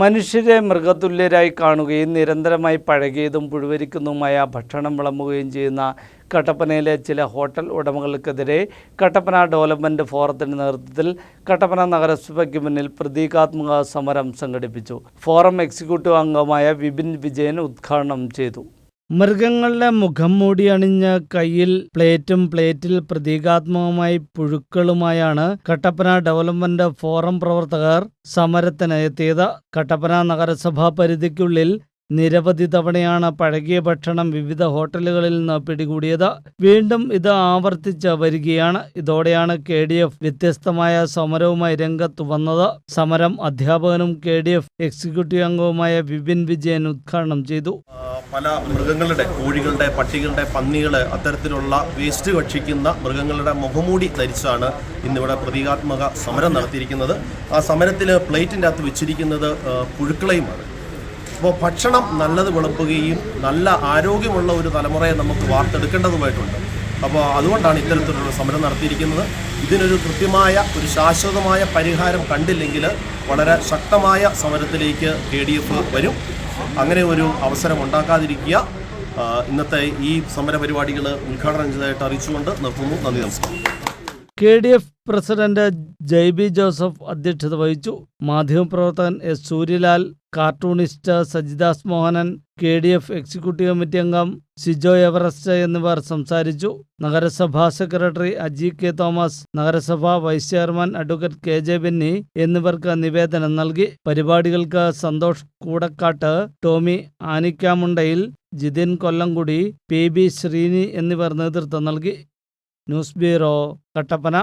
മനുഷ്യരെ മൃഗതുല്യരായി കാണുകയും നിരന്തരമായി പഴകിയതും പുഴുവരിക്കുന്നതുമായ ഭക്ഷണം വിളമ്പുകയും ചെയ്യുന്ന കട്ടപ്പനയിലെ ചില ഹോട്ടൽ ഉടമകൾക്കെതിരെ കട്ടപ്പന ഡെവലപ്മെന്റ് ഫോറത്തിന്റെ നേതൃത്വത്തിൽ കട്ടപ്പന നഗരസഭയ്ക്ക് മുന്നിൽ പ്രതീകാത്മക സമരം സംഘടിപ്പിച്ചു. ഫോറം എക്സിക്യൂട്ടീവ് അംഗമായ വിപിൻ വിജയൻ ഉദ്ഘാടനം ചെയ്തു. മൃഗങ്ങളുടെ മുഖം മൂടി അണിഞ്ഞ കയ്യിൽ പ്ലേറ്റും പ്ലേറ്റിൽ പ്രതീകാത്മകമായി പുഴുക്കളുമായാണ് കട്ടപ്പന ഡെവലപ്മെന്റ് ഫോറം പ്രവർത്തകർ സമരത്തിന് എത്തിയത്. കട്ടപ്പന നഗരസഭാ പരിധിക്കുള്ളിൽ നിരവധി തവണയാണ് പഴകിയ ഭക്ഷണം വിവിധ ഹോട്ടലുകളിൽ നിന്ന് പിടികൂടിയത്. വീണ്ടും ഇത് ആവർത്തിച്ച് വരികയാണ്. ഇതോടെയാണ് കെ ഡി എഫ് വ്യത്യസ്തമായ സമരവുമായി രംഗത്ത് വന്നത്. സമരം അധ്യാപകനും കെ ഡി എഫ് എക്സിക്യൂട്ടീവ് അംഗവുമായ വിപിൻ വിജയൻ ഉദ്ഘാടനം ചെയ്തു. പല മൃഗങ്ങളുടെ കോഴികളുടെ പട്ടികളുടെ പന്നികൾ അത്തരത്തിലുള്ള വേസ്റ്റ് ഭക്ഷിക്കുന്ന മൃഗങ്ങളുടെ മുഖമൂടി ധരിച്ചാണ് ഇന്നിവിടെ പ്രതീകാത്മക സമരം നടത്തിയിരിക്കുന്നത്. ആ സമരത്തിൽ പ്ലേറ്റിന്റെ അകത്ത് വെച്ചിരിക്കുന്നത് പുഴുക്കളെയുമാണ്. അപ്പോൾ ഭക്ഷണം നല്ലത് വിളമ്പുകയും നല്ല ആരോഗ്യമുള്ള ഒരു തലമുറയെ നമുക്ക് വാർത്തെടുക്കേണ്ടതുമായിട്ടുണ്ട്. അപ്പോൾ അതുകൊണ്ടാണ് ഇത്തരത്തിലുള്ള സമരം നടത്തിയിരിക്കുന്നത്. ഇതിനൊരു കൃത്യമായ ഒരു ശാശ്വതമായ പരിഹാരം കണ്ടില്ലെങ്കിൽ വളരെ ശക്തമായ സമരത്തിലേക്ക് കെ ഡി എഫ് വരും. അങ്ങനെ ഒരു അവസരം ഉണ്ടാക്കാതിരിക്കുക. ഇന്നത്തെ ഈ സമര പരിപാടികൾ ഉദ്ഘാടനം ചെയ്തതായിട്ട് അറിയിച്ചുകൊണ്ട് നിർത്തുന്നു. നന്ദി നമസ്കാരം. K D F president Jaibi Joseph അധ്യക്ഷത വഹിച്ചു. മാധ്യമപ്രവർത്തകൻ S Suryalal cartoonist Sajidas Mohanan K D F executive committee അംഗം സിജോ എവറസ്റ്റ് എന്നിവർ സംസാരിച്ചു. നഗരസഭാ സെക്രട്ടറി അജി കെ തോമസ് നഗരസഭാ vice chairman advocate K J Benny എന്നിവർക്ക് നിവേദനം നൽകി. പരിപാടികൾക്ക് Santhosh Koodakkattu Tommy Anikkamundayil Jithin Kollamkudi P B Sreeni എന്നിവർ നേതൃത്വം നൽകി. News bureau Kattappana.